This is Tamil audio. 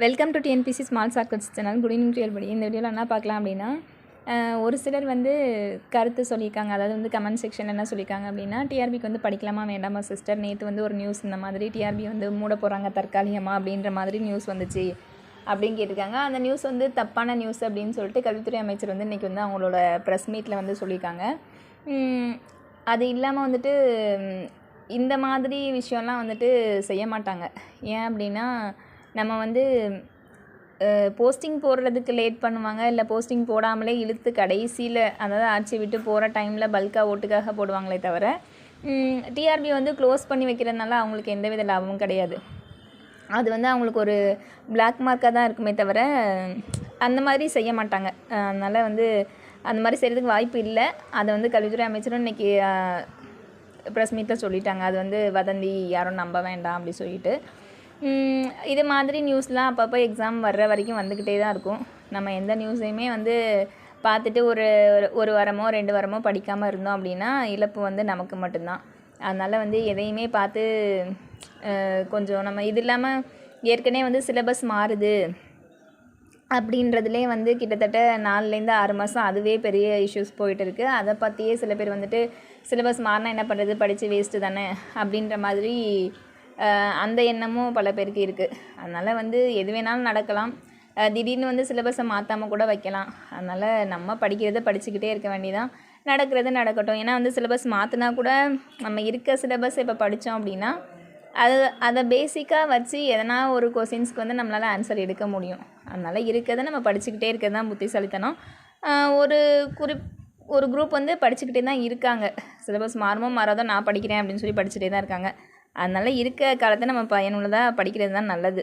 Welcome to TNPSC small shortcuts channel good evening to இந்த வீடியோவில் என்ன பார்க்கலாம் அப்படின்னா ஒரு சிலர் வந்து கருத்து சொல்லியிருக்காங்க. அதாவது வந்து கமெண்ட் செக்ஷன் என்ன சொல்லியிருக்காங்க அப்படின்னா டிஆர்பிக்கு வந்து படிக்கலாமா வேண்டாமா சிஸ்டர் நேற்று வந்து ஒரு நியூஸ் இந்த மாதிரி டிஆர்பி வந்து மூட போகிறாங்க தற்காலிகமாக அப்படின்ற மாதிரி நியூஸ் வந்துச்சு அப்படின்னு கேட்டிருக்காங்க. அந்த நியூஸ் வந்து தப்பான நியூஸ் அப்படின்னு சொல்லிட்டு கல்வித்துறை அமைச்சர் வந்து இன்றைக்கி வந்து அவங்களோட ப்ரெஸ் மீட்டில் வந்து சொல்லியிருக்காங்க. அது இல்லாமல் வந்துட்டு இந்த மாதிரி விஷயம்லாம் வந்துட்டு செய்ய மாட்டாங்க. ஏன் அப்படின்னா நம்ம வந்து போஸ்டிங் போடுறதுக்கு லேட் பண்ணுவாங்க இல்லை போஸ்டிங் போடாமலே இழுத்து கடைசியில் அதாவது ஆட்சி விட்டு போகிற டைமில் பல்காக ஓட்டுக்காக போடுவாங்களே தவிர டிஆர்பி வந்து க்ளோஸ் பண்ணி வைக்கிறதுனால அவங்களுக்கு எந்தவித லாபமும் கிடையாது. அது வந்து அவங்களுக்கு ஒரு பிளாக் மார்க்காக தான் இருக்குமே தவிர அந்த மாதிரி செய்ய மாட்டாங்க. அதனால் வந்து அந்த மாதிரி செய்கிறதுக்கு வாய்ப்பு இல்லை. அதை வந்து கல்வித்துறை அமைச்சரும் இன்றைக்கி ப்ரெஸ் மீட்டில் சொல்லிட்டாங்க. அது வந்து வதந்தி யாரும் நம்ப வேண்டாம் அப்படி சொல்லிட்டு. இது மாதிரி நியூஸ்லாம் அப்பப்போ எக்ஸாம் வர்ற வரைக்கும் வந்துக்கிட்டே தான் இருக்கும். நம்ம எந்த நியூஸையுமே வந்து பார்த்துட்டு ஒரு ஒரு- ஒரு வாரமோ ரெண்டு வாரமோ படிக்காமல் இருந்தோம் அப்படின்னா இழப்பு வந்து நமக்கு மட்டும்தான். அதனால் வந்து எதையுமே பார்த்து கொஞ்சம் நம்ம இது இல்லாமல் ஏற்கனவே வந்து சிலபஸ் மாறுது அப்படின்றதுலே வந்து கிட்டத்தட்ட நாலுலேருந்து ஆறு மாதம் அதுவே பெரிய இஷ்யூஸ் போயிட்டு இருக்குது அதை பற்றியே சில பேர் வந்துட்டு சிலபஸ் மாறினா என்ன பண்ணுறது படித்து வேஸ்ட்டு தானே? அப்படின்ற மாதிரி அந்த எண்ணமும் பல பேருக்கு இருக்குது அதனால் வந்து எது வேணாலும் நடக்கலாம். திடீர்னு வந்து சிலபஸை மாற்றாமல் கூட வைக்கலாம். அதனால் நம்ம படிக்கிறத படிச்சுக்கிட்டே இருக்க வேண்டியதான் நடக்கிறது நடக்கட்டும். ஏன்னா வந்து சிலபஸ் மாற்றினா கூட நம்ம இருக்க சிலபஸ் இப்போ படித்தோம் அப்படின்னா அது அதை பேசிக்காக வச்சு எதனா ஒரு கொஸ்டின்ஸ்க்கு வந்து நம்மளால் ஆன்சர் எடுக்க முடியும். அதனால் இருக்கிறத நம்ம படிச்சுக்கிட்டே இருக்கிறது தான் புத்திசாலித்தனம். ஒரு குறிப் ஒரு குரூப் வந்து படிச்சுக்கிட்டே தான் இருக்காங்க. சிலபஸ் மாறுமோ மாறாதோ நான் படிக்கிறேன் அப்படின்னு சொல்லி படிச்சுட்டே தான் இருக்காங்க. அதனால் இருக்க காலத்தை நம்ம பயனுள்ளதாக படிக்கிறது தான் நல்லது.